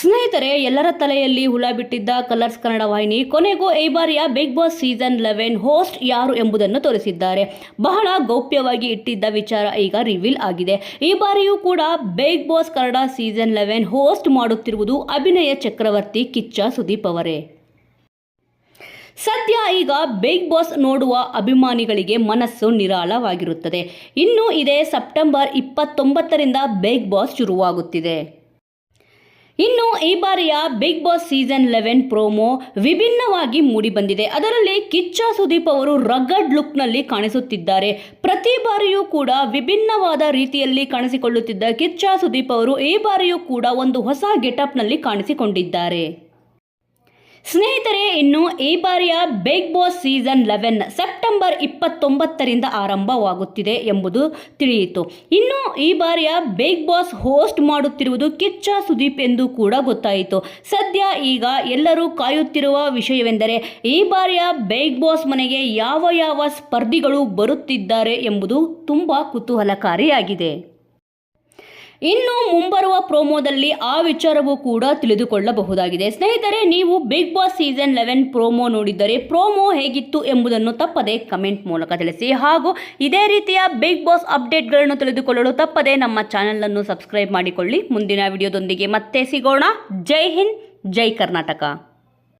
ಸ್ನೇಹಿತರೆ, ಎಲ್ಲರ ತಲೆಯಲ್ಲಿ ಹುಳ ಬಿಟ್ಟಿದ್ದ ಕಲರ್ಸ್ ಕನ್ನಡ ವಾಹಿನಿ, ಕೊನೆಗೂ ಈ ಬಾರಿಯ Bigg Boss season eleven host ಯಾರು ಎಂಬುದನ್ನು ತೋರಿಸಿದ್ದಾರೆ. ಬಹಳ ಗೌಪ್ಯವಾಗಿ ಇಟ್ಟಿದ್ದ ವಿಚಾರ ಈಗ ರಿವೀಲ್ ಆಗಿದೆ. ಈ ಬಾರಿಯೂ ಕೂಡ Bigg Boss Kannada season eleven host ಮಾಡುತ್ತಿರುವುದು ಅಭಿನಯ ಚಕ್ರವರ್ತಿ ಕಿಚ್ಚ ಸುದೀಪ್ ಅವರೇ. ಸದ್ಯ ಈಗ ಬಿಗ್ ಬಾಸ್ ನೋಡುವ ಅಭಿಮಾನಿಗಳಿಗೆ ಮನಸ್ಸು ನಿರಾಳವಾಗಿರುತ್ತದೆ. ಇನ್ನು ಇದೇ ಸೆಪ್ಟೆಂಬರ್ ಇಪ್ಪತ್ತೊಂಬತ್ತರಿಂದ ಬಿಗ್ ಬಾಸ್ ಶುರುವಾಗುತ್ತಿದೆ. ಇನ್ನು ಈ ಬಾರಿಯ Bigg Boss season eleven promo ವಿಭಿನ್ನವಾಗಿ ಮೂಡಿಬಂದಿದೆ ಅದರಲ್ಲಿ ಕಿಚ್ಚ ಸುದೀಪ್ ಅವರು ರಗಡ್ ಲುಕ್ನಲ್ಲಿ ಕಾಣಿಸುತ್ತಿದ್ದಾರೆ. ಪ್ರತಿ ಬಾರಿಯೂ ಕೂಡ ವಿಭಿನ್ನವಾದ ರೀತಿಯಲ್ಲಿ ಕಾಣಿಸಿಕೊಳ್ಳುತ್ತಿದ್ದ ಕಿಚ್ಚ ಸುದೀಪ್ ಅವರು ಈ ಬಾರಿಯೂ ಕೂಡ ಒಂದು ಹೊಸ ಗೆಟಪ್ನಲ್ಲಿ ಕಾಣಿಸಿಕೊಂಡಿದ್ದಾರೆ. ಸ್ನೇಹಿತರೆ, ಇನ್ನು ಈ ಬಾರಿಯ Bigg Boss season eleven September ಇಪ್ಪತ್ತೊಂಬತ್ತರಿಂದ ಆರಂಭವಾಗುತ್ತಿದೆ ಎಂಬುದು ತಿಳಿಯಿತು. ಇನ್ನು ಈ ಬಾರಿಯ ಬಿಗ್ ಬಾಸ್ ಹೋಸ್ಟ್ ಮಾಡುತ್ತಿರುವುದು ಕಿಚ್ಚ ಸುದೀಪ್ ಎಂದು ಕೂಡ ಗೊತ್ತಾಯಿತು. ಸದ್ಯ ಈಗ ಎಲ್ಲರೂ ಕಾಯುತ್ತಿರುವ ವಿಷಯವೆಂದರೆ, ಈ ಬಾರಿಯ ಬಿಗ್ ಬಾಸ್ ಮನೆಗೆ ಯಾವ ಯಾವ ಸ್ಪರ್ಧಿಗಳು ಬರುತ್ತಿದ್ದಾರೆ ಎಂಬುದು ತುಂಬ ಕುತೂಹಲಕಾರಿಯಾಗಿದೆ. ಇನ್ನು ಮುಂಬರುವ ಪ್ರೋಮೋದಲ್ಲಿ ಆ ವಿಚಾರವೂ ಕೂಡ ತಿಳಿದುಕೊಳ್ಳಬಹುದಾಗಿದೆ. ಸ್ನೇಹಿತರೆ, ನೀವು Bigg Boss season eleven promo ನೋಡಿದ್ದರೆ promo ಹೇಗಿತ್ತು ಎಂಬುದನ್ನು ತಪ್ಪದೆ ಕಮೆಂಟ್ ಮೂಲಕ ತಿಳಿಸಿ. ಹಾಗೂ ಇದೇ ರೀತಿಯ ಬಿಗ್ ಬಾಸ್ ಅಪ್ಡೇಟ್ಗಳನ್ನು ತಿಳಿದುಕೊಳ್ಳಲು ತಪ್ಪದೆ ನಮ್ಮ ಚಾನಲನ್ನು ಸಬ್ಸ್ಕ್ರೈಬ್ ಮಾಡಿಕೊಳ್ಳಿ. ಮುಂದಿನ ವಿಡಿಯೋದೊಂದಿಗೆ ಮತ್ತೆ ಸಿಗೋಣ. ಜೈ ಹಿಂದ್, ಜೈ ಕರ್ನಾಟಕ.